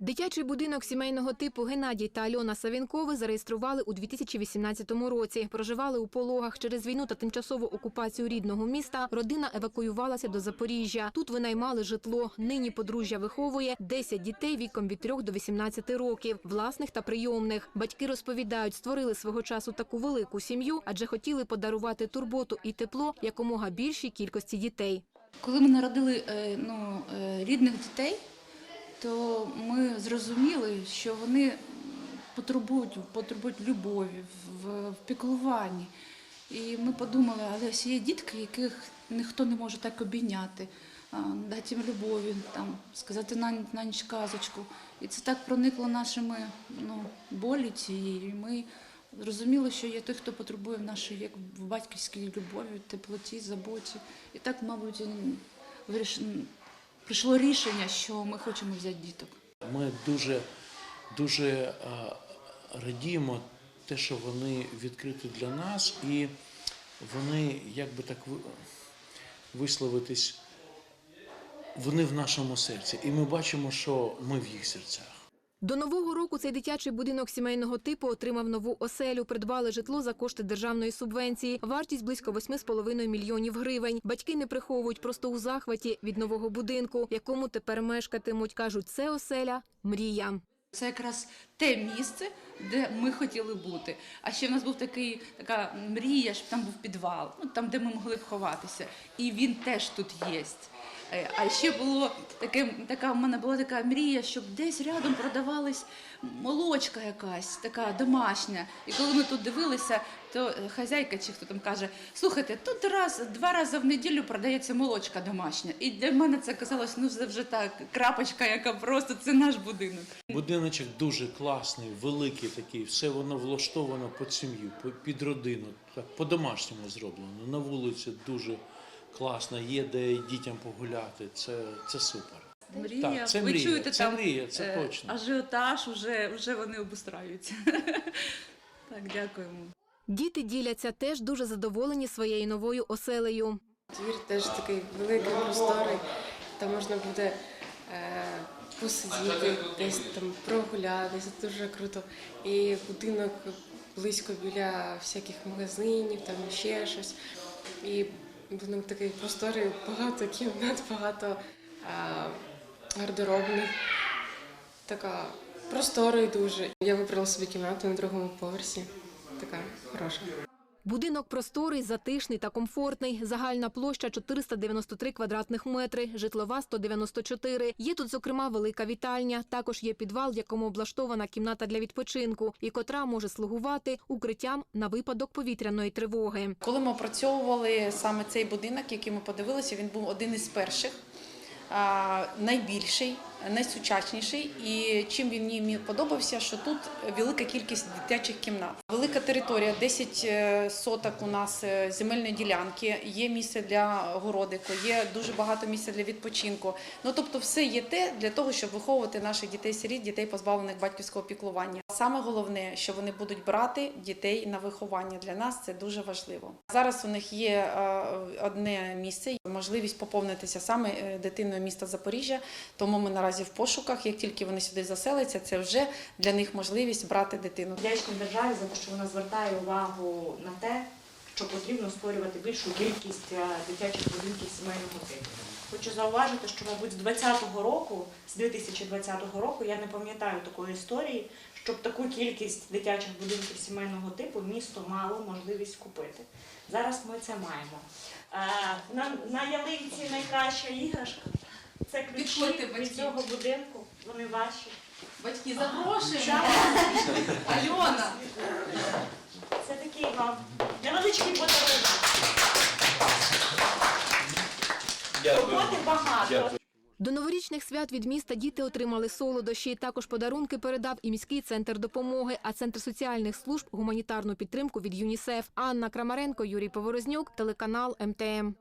Дитячий будинок сімейного типу Геннадій та Альона Савінкови зареєстрували у 2018 році. Проживали у пологах через війну та тимчасову окупацію рідного міста. Родина евакуювалася до Запоріжжя. Тут винаймали житло. Нині подружжя виховує 10 дітей віком від 3 до 18 років, власних та прийомних. Батьки розповідають, створили свого часу таку велику сім'ю, адже хотіли подарувати турботу і тепло якомога більшій кількості дітей. Коли ми народили е, ну, е, рідних дітей, то ми зрозуміли, що вони потребують, потребують любові, в, в піклуванні. І ми подумали, але ось є дітки, яких ніхто не може так обійняти, дати їм любові, там, сказати на, на ніч казочку. І це так проникло нашими ну, болі цієї. Ми зрозуміли, що є той, хто потребує нашої як в батьківській любові, теплоті, заботі. І так, мабуть, і виріш- прийшло рішення, що ми хочемо взяти діток. Ми дуже, дуже е, радіємо те, що вони відкриті для нас, і вони, як би так висловитись, вони в нашому серці. І ми бачимо, що ми в їх серцях. До нового року цей дитячий будинок сімейного типу отримав нову оселю. Придбали житло за кошти державної субвенції. Вартість близько 8,5 мільйонів гривень. Батьки не приховують просто у захваті від нового будинку, в якому тепер мешкатимуть. кажуть, це оселя мрія. Це якраз те місце, де ми хотіли бути. А ще в нас був такий така мрія, щоб там був підвал, ну там, де ми могли б ховатися. І він теж тут є. Е, А ще було таке, така в мене була така мрія, щоб десь рядом продавалась молочка якась, така домашня. І коли ми тут дивилися, то е, хазяйка чи хто там каже: слухайте, тут раз, два рази в неділю продається молочка домашня. І для мене це казалось, ну це вже так, крапочка, яка просто це наш будинок. Будиночок дуже класний, великий такий, все воно влаштовано під сім'ю, під родину, по-домашньому зроблено. На вулиці дуже класно, є де дітям погуляти. Це, це супер. Мрія. Так, це Ви мрія, чуєте це там мрія, це е, точно. ажіотаж, уже, вже вони обустраються. так, дякуємо. Діти діляться теж дуже задоволені своєю новою оселею. Двір теж такий великий, просторий, там можна буде е, посидіти, десь там прогулятися, дуже круто. І будинок близько біля всяких магазинів, там ще щось. І будинок такий просторий, багато кімнат, багато е, гардеробних. Така просторий дуже. Я вибрала собі кімнату на другому поверсі. Така хороша. Будинок просторий, затишний та комфортний. Загальна площа 493 квадратних метри, житлова 194. Є тут, зокрема, велика вітальня. Також є підвал, в якому облаштована кімната для відпочинку, і котра може слугувати укриттям на випадок повітряної тривоги. Коли ми опрацьовували саме цей будинок, який ми подивилися, він був один із перших, найбільший, найсучасніший. І чим він мені подобався, що тут велика кількість дитячих кімнат. Велика територія, 10 е, соток у нас е, земельної ділянки, є місце для городику, є дуже багато місця для відпочинку. Ну тобто, все є те для того, щоб виховувати наших дітей-сиріт, дітей позбавлених батьківського піклування. Саме головне, що вони будуть брати дітей на виховання. Для нас це дуже важливо. Зараз у них є е, одне місце, можливість поповнитися саме е, дитиною міста Запоріжжя. Тому ми наразі в пошуках. Як тільки вони сюди заселяться, це вже для них можливість брати дитину. Вдячні державі за те, що вона звертає увагу на те, що потрібно створювати більшу кількість е, дитячих будинків сімейного типу. Хочу зауважити, що, мабуть, з 2020 року, з 2020 року, я не пам'ятаю такої історії, щоб таку кількість дитячих будинків сімейного типу місто мало можливість купити. Зараз ми це маємо. Е, На, на ялинці найкраща іграшка. Це ключі Підходьте, від цього будинку. Вони ваші. Батьки, запрошуємо. Альона. Такий вам невеличкий подарунок. Роботи багато. До новорічних свят від міста діти отримали солодощі. Також подарунки передав і міський центр допомоги, а центр соціальних служб гуманітарну підтримку від ЮНІСЕФ. Анна Крамаренко, Юрій Поворознюк, телеканал МТМ.